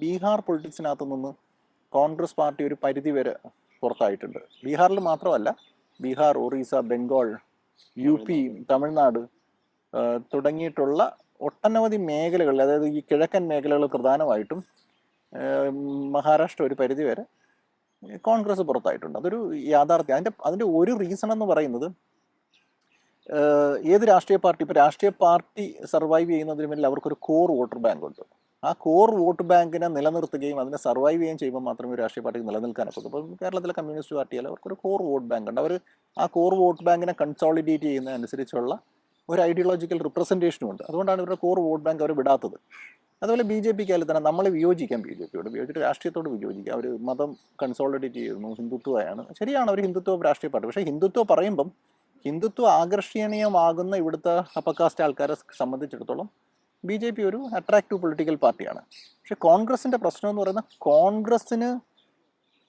ബീഹാർ പൊളിറ്റിക്സിനകത്ത് നിന്ന് കോൺഗ്രസ് പാർട്ടി ഒരു പരിധി വരെ പുറത്തായിട്ടുണ്ട്. ബീഹാറിൽ മാത്രമല്ല ബീഹാർ ഒറീസ ബംഗാൾ യു പി തമിഴ്നാട് തുടങ്ങിയിട്ടുള്ള ഒട്ടനവധി മേഖലകൾ അതായത് ഈ കിഴക്കൻ മേഖലകൾ പ്രധാനമായിട്ടും മഹാരാഷ്ട്ര ഒരു പരിധി വരെ കോൺഗ്രസ് പുറത്തായിട്ടുണ്ട്. അതൊരു യാഥാർത്ഥ്യം. അതിന്റെ അതിന്റെ ഒരു റീസൺ എന്ന് പറയുന്നത് ഏത് രാഷ്ട്രീയ പാർട്ടി? ഇപ്പോൾ രാഷ്ട്രീയ പാർട്ടി സർവൈവ് ചെയ്യുന്നതിന് മുന്നിൽ അവർക്കൊരു കോർ വോട്ടർ ബാങ്ക് ഉണ്ട്. ആ കോർ വോട്ട് ബാങ്കിനെ നിലനിർത്തുകയും അതിനെ സർവൈവ് ചെയ്യുകയും ചെയ്യുമ്പോൾ മാത്രമേ രാഷ്ട്രീയ പാർട്ടിക്ക് നിലനിൽക്കാനൊക്കെ അപ്പോൾ കേരളത്തിലെ കമ്മ്യൂണിസ്റ്റ് പാർട്ടിയിൽ അവർക്കൊരു കോർ വോട്ട് ബാങ്ക് ഉണ്ട്. അവർ ആ കോർ വോട്ട് ബാങ്കിനെ കൺസോളിഡേറ്റ് ചെയ്യുന്നതനുസരിച്ചുള്ള ഒരു ഐഡിയോളജിക്കൽ റിപ്രസെന്റേഷനും ഉണ്ട്. അതുകൊണ്ടാണ് ഇവരുടെ കോർ വോട്ട് ബാങ്ക് അവർ വിടാത്തത്. അതുപോലെ ബി ജെ പിക്ക് തന്നെ നമ്മൾ വിയോജിക്കാം ബി ജെ പിയോട്. വിയോജിച്ചിട്ട് രാഷ്ട്രീയത്തോട് വിയോജിക്കാം. അവർ മതം കൺസോളിഡേറ്റ് ചെയ്യുന്നു ഹിന്ദുത്വമാണ് ശരിയാണ് അവർ ഹിന്ദുത്വ രാഷ്ട്രീയ പാർട്ടി. പക്ഷേ ഹിന്ദുത്വ പറയുമ്പം ഹിന്ദുത്വ ആകർഷണീയമാകുന്ന ഇവിടുത്തെ അപ്പക്കാസ്റ്റ് ആൾക്കാരെ സംബന്ധിച്ചിടത്തോളം ബി ജെ പി ഒരു അട്രാക്റ്റീവ് പൊളിറ്റിക്കൽ പാർട്ടിയാണ് പക്ഷെ കോൺഗ്രസിന്റെ പ്രശ്നം എന്ന് പറയുന്നത് കോൺഗ്രസ്സിന്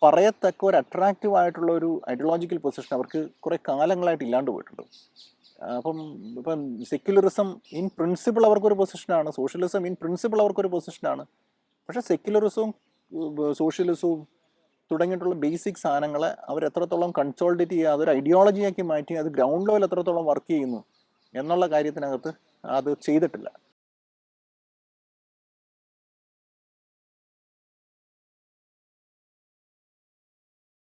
പറയത്തക്ക ഒരു അട്രാക്റ്റീവ് ആയിട്ടുള്ള ഒരു ഐഡിയോളജിക്കൽ പൊസിഷൻ അവർക്ക് കുറേ കാലങ്ങളായിട്ട് ഇല്ലാണ്ട് പോയിട്ടുണ്ട്. അപ്പം ഇപ്പം സെക്യുലറിസം ഇൻ പ്രിൻസിപ്പിൾ അവർക്കൊരു പൊസിഷനാണ് സോഷ്യലിസം ഇൻ പ്രിൻസിപ്പിൾ അവർക്കൊരു പൊസിഷനാണ് പക്ഷേ സെക്യുലറിസവും സോഷ്യലിസവും തുടങ്ങിയിട്ടുള്ള ബേസിക് സാധനങ്ങളെ അവർ എത്രത്തോളം കൺസോൾഡേറ്റ് ചെയ്യുക അതൊരു ഐഡിയോളജിയാക്കി മാറ്റി അത് ഗ്രൗണ്ട് ലെവൽ എത്രത്തോളം വർക്ക് ചെയ്യുന്നു എന്നുള്ള കാര്യത്തിനകത്ത് അത് ചെയ്തിട്ടില്ല.